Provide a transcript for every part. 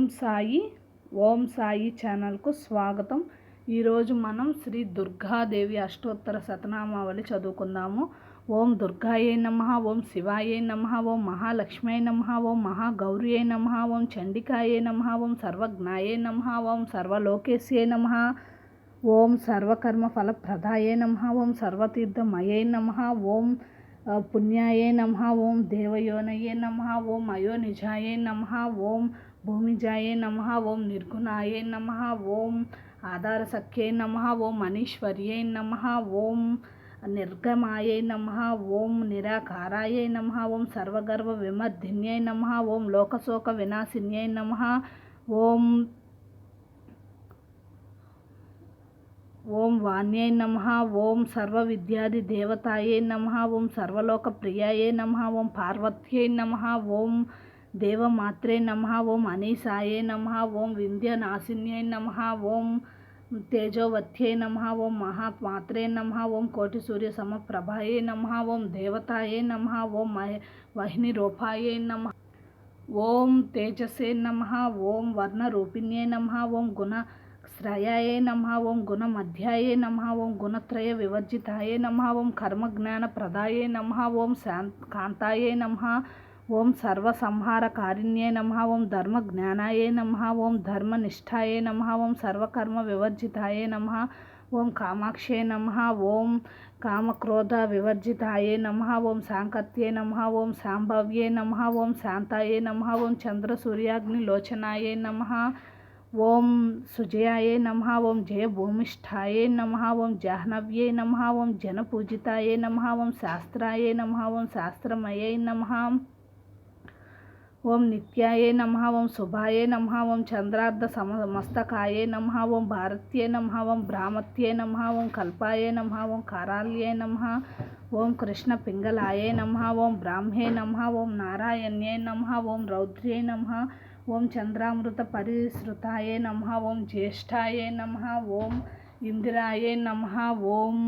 ఓం సాయి ఓం సాయి ఛానల్కు స్వాగతం ఈరోజు మనం శ్రీ దుర్గాదేవి అష్టోత్తర శతనామావళి చదువుకుందాము ఓం దుర్గాయే నమ ఓం శివాయే నమ ఓం మహాలక్ష్మీ నమ ఓం మహాగౌరియే నమ ఓం చండికాయే నమ ఓం సర్వజ్ఞాయే నమ ఓం సర్వలోకేశ్యే నమ ఓం సర్వకర్మ ఫలప్రదాయే నమ ఓం సర్వతీర్థమయే నమ ఓం పుణ్యాయే నమ ఓం దేవయోనయే నమ ఓం అయోనిజాయే నమ ఓం భూమిజాయే నమ ఓం నిర్గుణాయే నమ ఓం ఆధారసఖ్యే నమ ఓం మనీశ్వర్యే నమ ఓం నిర్గమాయే నమ ఓం నిరాకారాయే నమ ఓం సర్వగర్వ విమర్ధిన్యై నమ ఓం లోకశోక వినాశిన్యై నమ ఓం ఓం వాణ్యై నమ ఓం సర్వ విద్యాది దేవతాయే నమ ఓం సర్వలోక ప్రియాయే నమ ఓం పార్వత్యై నమ ఓం దేవమాత్రే నమ ఓం అనీసాయే నమ ఓం వింధ్యనాశిన్యై నమ ఓం తేజోవత్యై నమ ఓం మహామాత్రే నమ ఓం కోటి సూర్య సమప్రభాయే నమ ఓం దేవతాయే నమ ఓం మహ వహిని రూపాయే నమ ఓం తేజసే నమ ఓం వర్ణరూపిణ్యే నమ ఓం గుణ శ్రయాయే నమ ఓం గుణమధ్యాయే నమ ఓం గుణత్రయ వివర్జితాయే నమ ఓం కర్మజ్ఞానప్రదాయే నమ ఓం శాంత కాంతాయే నమ ఓం ధర్మ జ్ఞానాయే నమ ఓం ధర్మ నమ నమ ఓం సర్వకర్మ వివర్జితాయే నమ ఓం కామాక్షే నమ ఓం కామక్రోధ వివర్జితాయే నమ ఓం సాంకత్యే నమ ఓం సాంభవ్యే నమ ఓం శాంతాయే నమ ఓం చంద్ర సూర్యాగ్ని లోచనాయే నమ ఓం సుజయాయే నమ ఓం జయ భూమిష్ఠాయే నమ ఓం జాహ్నవ్యే నమ ఓం జనపూజితాయే నమ ఓం శాస్త్రాయే నమ ఓం శాస్త్రమయే నమ ఓం నిత్యాయే నమ ఓం శుభాయే నమ ఓం చంద్రార్ధ సమ మస్తకాయే నమ ఓం భారత్యే నమ ఓం భ్రామత్యే నమ ఓం కల్పాయే నమ ఓం కారాల్యే నమ ఓం కృష్ణ పింగళాయే నమ ఓం బ్రాహ్మే నమ ఓం నారాయణ్యే నమ ఓం రౌద్ర్యే నమ ఓం చంద్రామృత పరిశ్రుతాయే నమ ఓం జ్యేష్ఠాయే నమ ఓం ఇందిరాయే నమ ఓం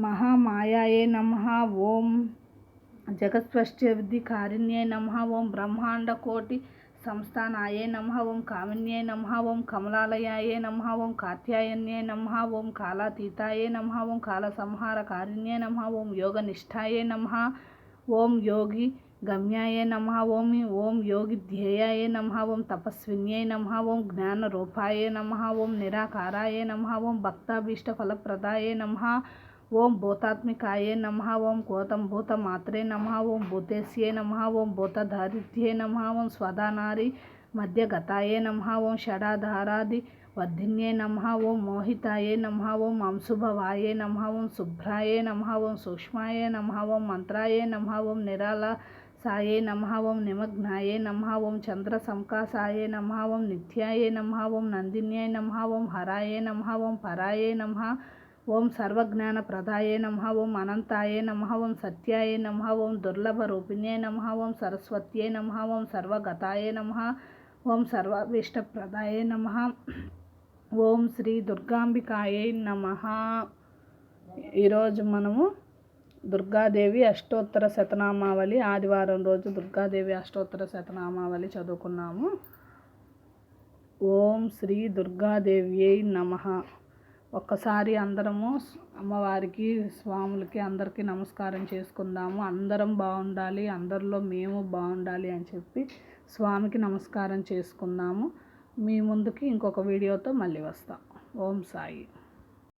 మహామాయాయే నమ ఓం జగత్స్పష్ట్యవిధికారిణ్యే నమ ఓం బ్రహ్మాండకోటి సంస్థానాయే నమ ఓం కామిన్యే నమ ఓం కమలాలయాయే నమ ఓం కాత్యాయన్యే నమ ఓం కాలాతీతాయే నమ ఓం కాలసంహారకారిణ్యే నమ ఓం యోగనిష్టాయే నమ ఓం యోగి గమ్యాయ నమ ఓం ఓం యోగి ధ్యేయాయ నమ ఓం తపస్విన్యై నమ ఓం జ్ఞానరూపాయ నమ ఓం నిరాకారాయ నమ ఓం భక్తాభీష్ట ఫలప్రదాయ నమ ఓం భూతాత్మికాయ నమ ఓం గోతం భూతమాత్రే నమ ఓం భూతేశ్యే నమ ఓం భూతధారిత్యే నమ ఓం స్వదానారి మధ్యగతాయే నమ ఓం షడాధారాది వర్ధిన్యే నమ ఓం మోహితాయే నమ ఓం అంశుభవాయే నమ ఓం శుభ్రాయే నమ ఓం సూక్ష్మాయ నమ ఓం మంత్రాయే నమ ఓం నిరాల సాయే నమ ఓం నిమగ్నాయే నమ ఓం చంద్ర సంకాసాయే నమ ఓం నిత్యాయే నమ ఓం నందిన్యాయ నమ ఓం హరాయే నమ ఓం సర్వజ్ఞాన ప్రదాయే సర్వజ్ఞానప్రదాయే నమ ఓం అనంతాయే నమ ఓం సత్యాయే నమ ఓం దుర్లభ రూపిణ్యే నమ ఓం సరస్వత్యే నమ ఓం సర్వగతాయే నమ ఓం సర్వాభీష్టప్రదాయే నమ ఓం శ్రీ దుర్గాంబికాయే నమ. ఈరోజు మనము దుర్గాదేవి అష్టోత్తర శతనామావళి ఆదివారం రోజు దుర్గాదేవి అష్టోత్తర శతనామావళి చదువుకున్నాము. ఓం శ్రీ దుర్గాదేవ్యై నమ. ఒక్కసారి అందరము అమ్మవారికి స్వాములకి అందరికీ నమస్కారం చేసుకుందాము. అందరం బాగుండాలి అందరిలో మేము బాగుండాలి అని చెప్పి స్వామికి నమస్కారం చేసుకుందాము. మీ ముందుకి ఇంకొక వీడియోతో మళ్ళీ వస్తాం. ఓం సాయి.